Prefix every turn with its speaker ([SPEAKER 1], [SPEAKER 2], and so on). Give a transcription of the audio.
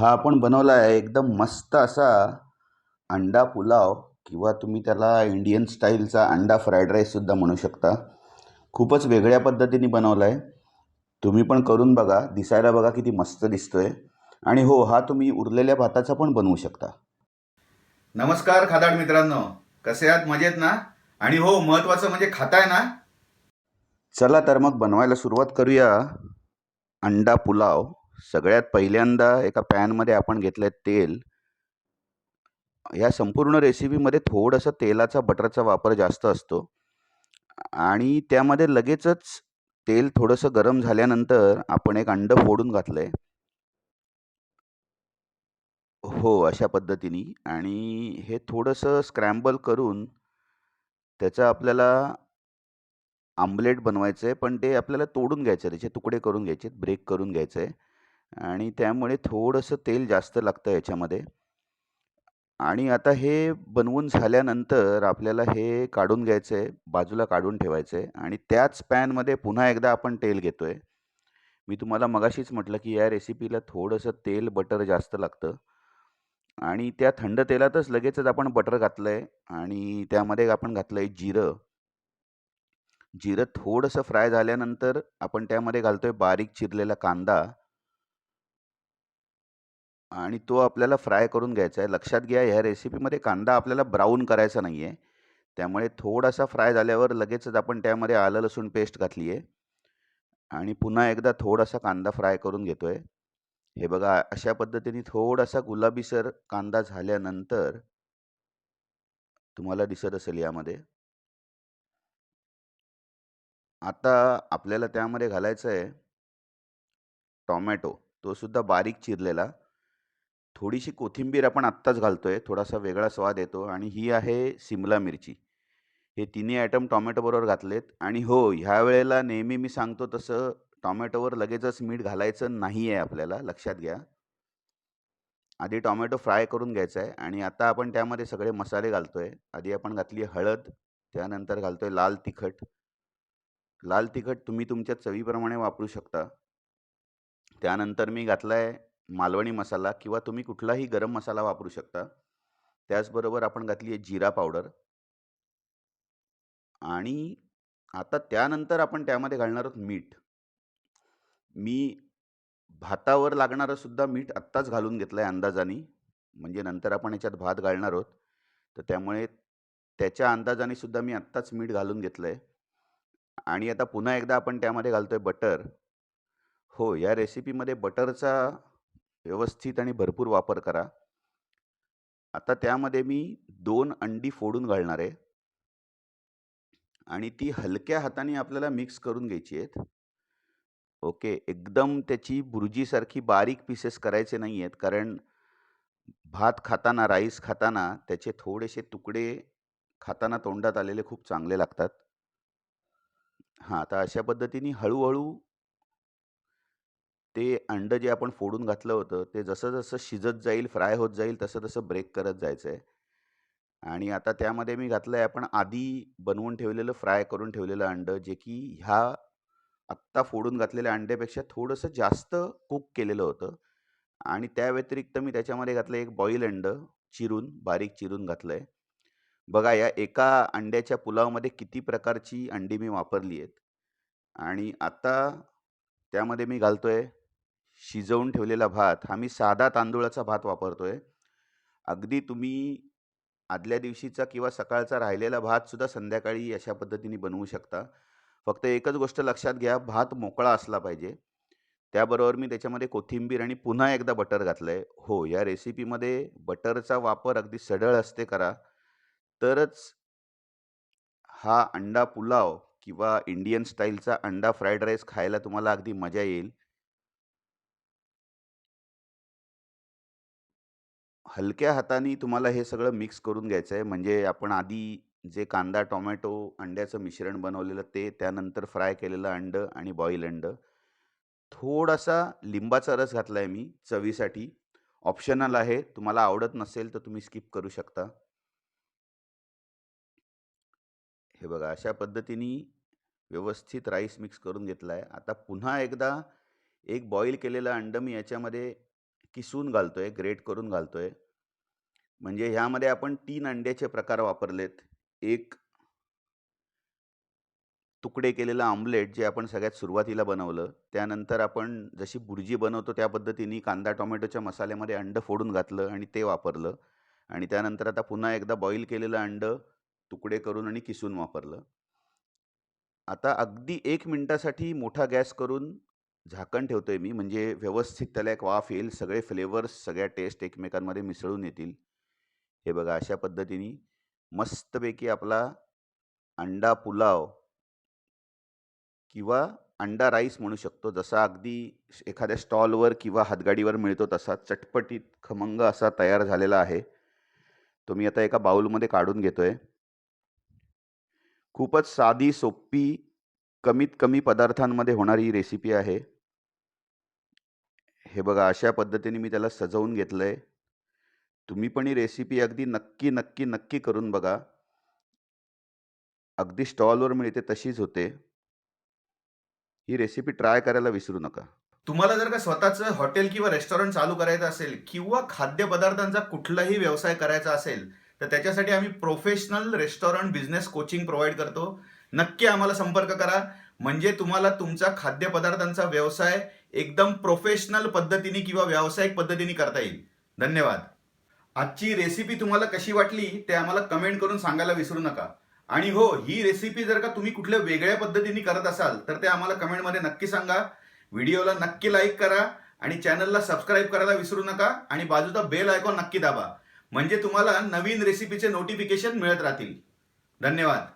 [SPEAKER 1] हा आपण बनवला आहे. एकदम मस्त असा अंडा पुलाव किंवा तुम्ही त्याला इंडियन स्टाईलचा अंडा फ्राईड राईससुद्धा म्हणू शकता. खूपच वेगळ्या पद्धतीने बनवला आहे. तुम्ही पण करून बघा. दिसायला बघा किती मस्त दिसतोय. आणि हो हा तुम्ही उरलेल्या भाताचा पण बनवू शकता.
[SPEAKER 2] नमस्कार खादाड मित्रांनो. कसे आहात? मजेत ना? आणि हो महत्वाचं म्हणजे खाताय ना?
[SPEAKER 1] चला तर मग बनवायला सुरुवात करूया. अंडा पुलाव. सगळ्यात पहिल्यांदा एका पॅनमध्ये आपण घेतलं आहे तेल. या संपूर्ण रेसिपीमध्ये थोडंसं तेलाचा बटरचा वापर जास्त असतो. आणि त्यामध्ये लगेचच तेल थोडंसं गरम झाल्यानंतर आपण एक अंडं फोडून घातलं आहे हो अशा पद्धतीने. आणि हे थोडंसं स्क्रॅम्बल करून त्याचं आपल्याला आमलेट बनवायचं आहे पण ते आपल्याला तोडून घ्यायचं आहे त्याचे तुकडे करून घ्यायचे ब्रेक करून घ्यायचं आहे आणि त्यामुळे थोडंसं तेल जास्त लागतं याच्यामध्ये. आणि आता हे बनवून झाल्यानंतर आपल्याला हे काढून घ्यायचं आहे बाजूला काढून ठेवायचं आहे आणि त्याच पॅनमध्ये पुन्हा एकदा आपण तेल घेतो आहे मी तुम्हाला मगाशीच म्हटलं की या रेसिपीला थोडंसं तेल बटर जास्त लागतं. आणि त्या थंड तेलातच लगेचच आपण बटर घातलं आहे आणि त्यामध्ये आपण घातलं आहे जिरं. जिरं थोडंसं फ्राय झाल्यानंतर आपण त्यामध्ये घालतो आहे बारीक चिरलेला कांदा. आणि तो आपल्याला फ्राय करून घ्यायचा आहे. लक्षात घ्या ह्या रेसिपीमध्ये कांदा आपल्याला ब्राऊन करायचा नाही आहे त्यामुळे थोडासा फ्राय झाल्यावर लगेचच आपण त्यामध्ये आलं लसूण पेस्ट घातली आहे आणि पुन्हा एकदा थोडासा कांदा फ्राय करून घेतो आहे हे बघा अशा पद्धतीने थोडासा गुलाबीसर कांदा झाल्यानंतर तुम्हाला दिसत असेल यामध्ये. आता आपल्याला त्यामध्ये घालायचं आहे टॉमॅटो. तो सुद्धा बारीक चिरलेला. थोडीशी कोथिंबीर आपण आत्ताच घालतोय थोडासा वेगळा स्वाद येतो आणि ही आहे सिमला मिरची. हे तिन्ही आयटम टॉमॅटोबरोबर घातलेत आणि हो ह्या वेळेला नेहमी मी सांगतो तसं टॉमॅटोवर लगेचच मीठ घालायचं नाही आहे आपल्याला लक्षात घ्या. आधी टॉमॅटो फ्राय करून घ्यायचा आहे आणि आता आपण त्यामध्ये सगळे मसाले घालतोय. आधी आपण घातली हळद त्यानंतर घालतोय लाल तिखट. लाल तिखट तुम्ही तुमच्या चवीप्रमाणे वापरू शकता. त्यानंतर मी घातला आहे मालवणी मसाला किंवा तुम्ही कुठलाही गरम मसाला वापरू शकता. त्याचबरोबर आपण घातली आहे जिरा पावडर. आणि आता त्यानंतर आपण त्यामध्ये घालणार आहोत मीठ. मी भातावर लागणारं सुद्धा मीठ आत्ताच घालून घेतलं आहे अंदाजाने. म्हणजे नंतर आपण याच्यात भात घालणार आहोत. तर त्यामुळे त्याच्या अंदाजाने सुद्धा मी आत्ताच मीठ घालून घेतलं आहे आणि आता पुन्हा एकदा आपण त्यामध्ये घालतो आहे बटर. हो या रेसिपीमध्ये बटरचा व्यवस्थित आणि भरपूर वापर करा. आता त्यामध्ये मी दोन अंडी फोडून घालणार आहे. आणि ती हलक्या हाताने आपल्याला मिक्स करून घ्यायची आहेत. ओके एकदम त्याची बुर्जीसारखी बारीक पीसेस करायचे नाही आहेत. कारण भात खाताना राईस खाताना त्याचे थोडेसे तुकडे खाताना तोंडात आलेले खूप चांगले लागतात. हां आता अशा पद्धतीने हळूहळू ते अंडं जे आपण फोडून घातलं होतं ते जसं जसं शिजत जाईल फ्राय होत जाईल तसं तसं ब्रेक करत जायचं आहे आणि आता त्यामध्ये मी घातलं आहे आपण आधी बनवून ठेवलेलं फ्राय करून ठेवलेलं अंडं जे की ह्या आत्ता फोडून घातलेल्या अंड्यापेक्षा थोडंसं जास्त कुक केलेलं होतं. आणि त्या व्यतिरिक्त मी त्याच्यामध्ये घातलं एक बॉईल अंडं चिरून बारीक चिरून घातलं आहे बघा या एका अंड्याच्या पुलावमध्ये किती प्रकारची अंडी मी वापरली आहेत. आणि आता त्यामध्ये मी घालतो आहे शिजवून ठेवलेला भात हा मी साधा तांदूळाचा भात वापरतो आहे अगदी तुम्ही आदल्या दिवशीचा किंवा सकाळचा राहिलेला भातसुद्धा संध्याकाळी अशा पद्धतीने बनवू शकता. फक्त एकच गोष्ट लक्षात घ्या भात मोकळा असला पाहिजे. त्याबरोबर मी त्याच्यामध्ये कोथिंबीर आणि पुन्हा एकदा बटर घातलं आहे हो या रेसिपीमध्ये बटरचा वापर अगदी सढळ असते करा. तरच हा अंडा पुलाव किंवा इंडियन स्टाईलचा अंडा फ्राईड राईस खायला तुम्हाला अगदी मजा येईल. हलक्या हाताने तुम्हाला हे सगळं मिक्स करून घ्यायचं आहे. म्हणजे आपण आधी जे कांदा टोमॅटो अंड्याचं मिश्रण बनवलेलं ते त्यानंतर फ्राय केलेलं अंडं आणि बॉईल अंडं. थोडासा लिंबाचा रस घातला आहे मी चवीसाठी. ऑप्शनल आहे. तुम्हाला आवडत नसेल तर तुम्ही स्किप करू शकता. हे बघा अशा पद्धतीने व्यवस्थित राईस मिक्स करून घेतला आहे आता पुन्हा एकदा एक बॉईल केलेलं अंडं मी याच्यामध्ये किसून घालतो आहे ग्रेट करून घालतो आहे म्हणजे ह्यामध्ये आपण तीन अंड्याचे प्रकार वापरलेत. एक तुकडे केलेलं आमलेट जे आपण सगळ्यात सुरुवातीला बनवलं. त्यानंतर आपण जशी बुर्जी बनवतो त्या पद्धतीने कांदा टोमॅटोच्या मसाल्यामध्ये अंडं फोडून घातलं आणि ते वापरलं. आणि त्यानंतर आता पुन्हा एकदा बॉईल केलेलं अंडं तुकडे करून आणि किसून वापरलं. आता अगदी एक मिनटासाठी मोठा गॅस करून झाकण ठेवतो आहे मी. म्हणजे व्यवस्थित त्याला एक वाफ येईल. सगळे फ्लेवर्स सगळ्या टेस्ट एकमेकांमध्ये मिसळून येतील. हे बघा अशा पद्धतीने मस्तपैकी आपला अंडा पुलाव किंवा अंडा राईस म्हणू शकतो. जसा अगदी एखाद्या स्टॉलवर किंवा हातगाडीवर मिळतो तसा चटपटीत खमंग असा तयार झालेला आहे. तो मी आता एका बाउलमध्ये काढून घेतोय. खूपच साधी सोपी कमीत कमी पदार्थांमध्ये होणारी ही रेसिपी आहे. हे बघा अशा पद्धतीने मी त्याला सजवून घेतलं आहे तुम्ही पण ही रेसिपी अगदी नक्की नक्की नक्की करून बघा. अगदी स्टॉलवर मिळते तशीच होते. ही रेसिपी ट्राय करायला विसरू नका.
[SPEAKER 2] तुम्हाला जर का स्वतःचं हॉटेल किंवा रेस्टॉरंट चालू करायचं असेल किंवा खाद्यपदार्थांचा कुठलाही व्यवसाय करायचा असेल तर त्याच्यासाठी आम्ही professional restaurant business coaching provide करतो. नक्की आम्हाला संपर्क करा. म्हणजे तुम्हाला तुमचा खाद्यपदार्थांचा व्यवसाय एकदम प्रोफेशनल पद्धतीने किंवा व्यावसायिक पद्धतीने करता येईल. धन्यवाद. आजची रेसिपी तुम्हाला कशी वाटली ते आम्हाला कमेंट करून सांगायला विसरू नका. आणि हो ही रेसिपी जर का तुम्ही कुठल्या वेगळ्या पद्धतीने करत असाल तर ते आम्हाला कमेंटमध्ये नक्की सांगा. व्हिडिओला नक्की लाईक करा आणि चॅनलला सबस्क्राईब करायला विसरू नका आणि बाजूचा बेल आयकॉन नक्की दाबा. म्हणजे तुम्हाला नवीन रेसिपीचे नोटिफिकेशन मिळत राहतील. धन्यवाद.